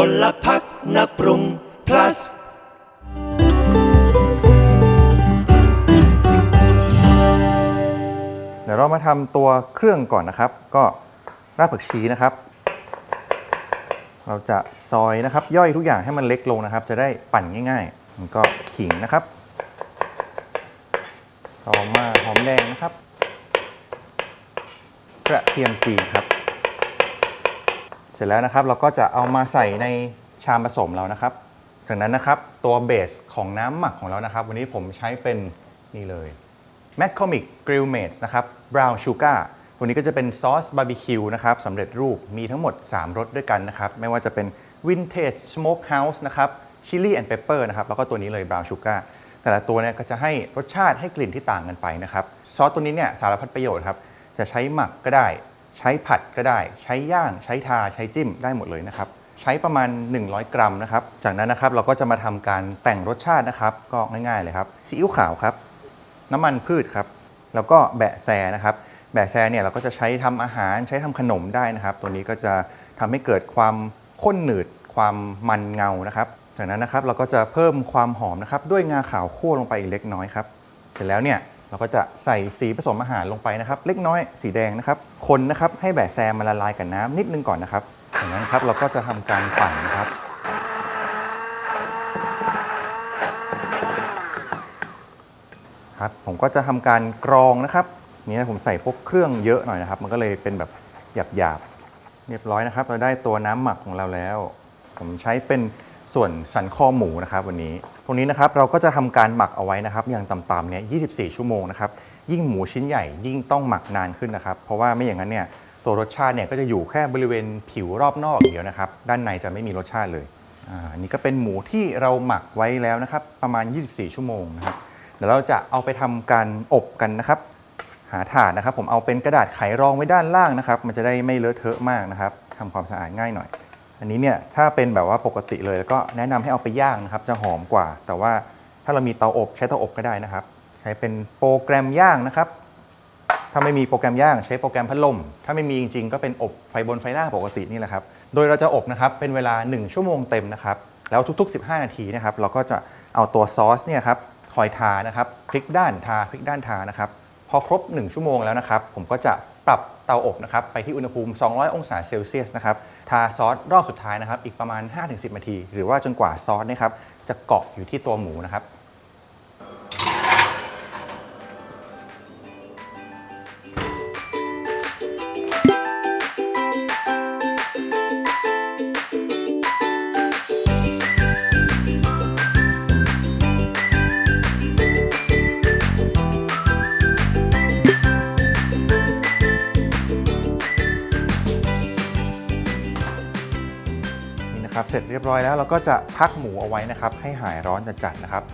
พลพักนักปรุง plus เดี๋ยวเรามาทำตัวเครื่องก่อนนะครับ ก็รากผักชีนะครับ เราจะซอยนะครับ ย่อยทุกอย่างให้มันเล็กลงนะครับ จะได้ปั่นง่ายๆมันก็ขิงนะครับ ต่อมาหอมแดงนะครับ กระเทียมจีนครับ เสร็จแล้วนะครับเราก็จะเอามาใส่ในชามผสมเรานะครับ จากนั้นนะครับตัวเบสของน้ำหมักของเรานะครับ วันนี้ผมใช้เป็นนี่เลย m c c o m i c Grill Mates นะครับ Brown Sugar วันนี้ก็จะเป็นซอสบาร์บีคิวนะครับสำเร็จรูปมีทั้งหมด 3รสด้วยกันนะครับ ไม่ว่าจะเป็น Vintage Smokehouse นะครับ Chili and Pepper นะครับแล้วก็ตัวนี้เลย Brown Sugar แต่ละตัวเนี่ยก็จะให้รสชาติให้กลิ่นที่ต่างกันไปนะครับ ซอสตัวนี้เนี่ยสารพัดประโยชน์ครับจะใช้หมักก็ได้ ใช้ผัดก็ได้ ใช้ย่าง ใช้ทา ใช้จิ้มได้หมดเลยนะครับ ใช้ประมาณ 100 กรัมนะครับ จากนั้นนะครับเราก็จะมาทำการแต่งรสชาตินะครับ ก็ง่ายๆเลยครับ ซีอิ๊วขาวครับ น้ำมันพืชครับ แล้วก็แบะแซนะครับ แบะแซเนี่ยเราก็จะใช้ทำอาหาร ใช้ทำขนมได้นะครับ ตัวนี้ก็จะทำให้เกิดความข้นหนืด ความมันเงานะครับ จากนั้นนะครับเราก็จะเพิ่มความหอมนะครับด้วยงาขาวคั่วลงไปอีกเล็กน้อยครับ เสร็จแล้วเนี่ย เราก็จะใส่สีผสมอาหารลงไปนะครับ เล็กน้อยสีแดงนะครับ คนนะครับให้แบะแซมันละลายกับน้ำนิดนึงก่อนนะครับจากนั้นครับเราก็จะทำการปั่นนะครับครับผมก็จะทำการกรองนะครับนี่นะผมใส่พวกเครื่องเยอะหน่อยนะครับ มันก็เลยเป็นแบบหยาบๆเรียบร้อยนะครับ เราได้ตัวน้ำหมักของเราแล้ว ผมใช้เป็น ส่วนสันคอหมูนะครับวันนี้ ตรงนี้นะครับเราก็จะทำการหมักเอาไว้นะครับ อย่างต่ำๆเนี่ย 24 ชั่วโมงนะครับ ยิ่งหมูชิ้นใหญ่ยิ่งต้องหมักนานขึ้นนะครับ เพราะว่าไม่อย่างนั้นเนี่ยตัวรสชาติเนี่ยก็จะอยู่แค่บริเวณผิวรอบนอกเดียวนะครับ ด้านในจะไม่มีรสชาติเลย อ่าอันนี้ก็เป็นหมูที่เราหมักไว้แล้วนะครับ ประมาณ 24 ชั่วโมงนะครับ เดี๋ยวเราจะเอาไปทำการอบกันนะครับ หาถานนะครับ ผมเอาเป็นกระดาษไขรองไว้ด้านล่างนะครับ มันจะได้ไม่เลอะเทอะมากนะครับทำความสะอาดง่ายหน่อย อันนี้เนี่ยถ้าเป็นแบบว่าปกติเลยแล้วก็แนะนำให้เอาไปย่างนะครับ จะหอมกว่า แต่ว่าถ้าเรามีเตาอบใช้เตาอบก็ได้นะครับ ใช้เป็นโปรแกรมย่างนะครับ ถ้าไม่มีโปรแกรมย่างใช้โปรแกรมพัดลม ถ้าไม่มีจริงๆ ก็เป็นอบไฟบนไฟล่างปกตินี่แหละครับ โดยเราจะอบนะครับเป็นเวลา 1 ชั่วโมงเต็มนะครับ แล้วทุก ๆ 15 นาทีนะครับเราก็จะเอาตัวซอสเนี่ยครับคอยทานะครับพลิกด้านทาพลิกด้านทานะครับ พอครบ 1 ชั่วโมงแล้วนะครับ ผมก็จะ ปรับเตาอบนะครับไปที่อุณหภูมิ 200 องศาเซลเซียสนะครับทาซอสรอบสุดท้ายนะครับอีกประมาณ 5-10 นาที หรือว่าจนกว่าซอสเนะครับจะเกาะอยู่ที่ตัวหมูนะครับ นะครับเสร็จเรียบร้อยแล้วเราก็จะพักหมูเอาไว้นะครับ ให้หายร้อนจัดๆนะครับ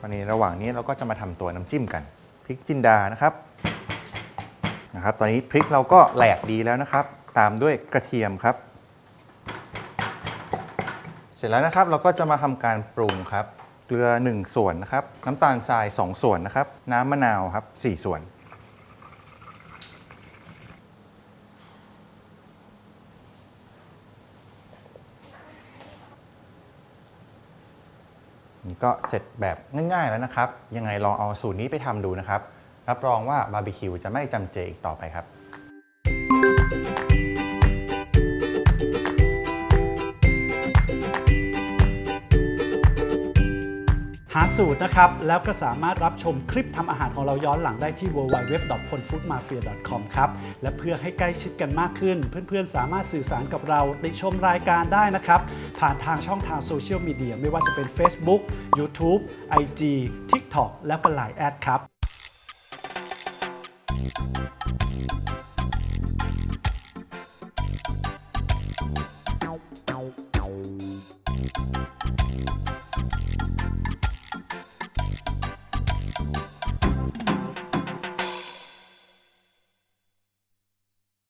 วันนี้ระหว่างนี้เราก็จะมาทำตัวน้ำจิ้มกันพริกจินดานะครับนะครับ ตอนนี้พริกเราก็แหลกดีแล้วนะครับ ตามด้วยกระเทียมครับ เสร็จแล้วนะครับเราก็จะมาทำการปรุงครับเกลือ 1 ส่วนนะครับ น้ำตาลทราย 2 ส่วนนะครับ น้ำมะนาวครับ 4 ส่วน ก็เสร็จแบบง่ายๆแล้วนะครับ ยังไงลองเอาสูตรนี้ไปทำดูนะครับ รับรองว่าบาร์บีคิวจะไม่จำเจอีกต่อไปครับหาสูตรนะครับ แล้วก็สามารถรับชมคลิปทำอาหารของเราย้อนหลังได้ที่ www.ponfoodmafia.com ครับ และเพื่อให้ใกล้ชิดกันมากขึ้น เพื่อนๆ สามารถสื่อสารกับเราในชมรายการได้นะครับ ผ่านทางช่องทางโซเชียลมีเดียไม่ว่าจะเป็น Facebook YouTube IG TikTok แล้วก็ Line แอดครับ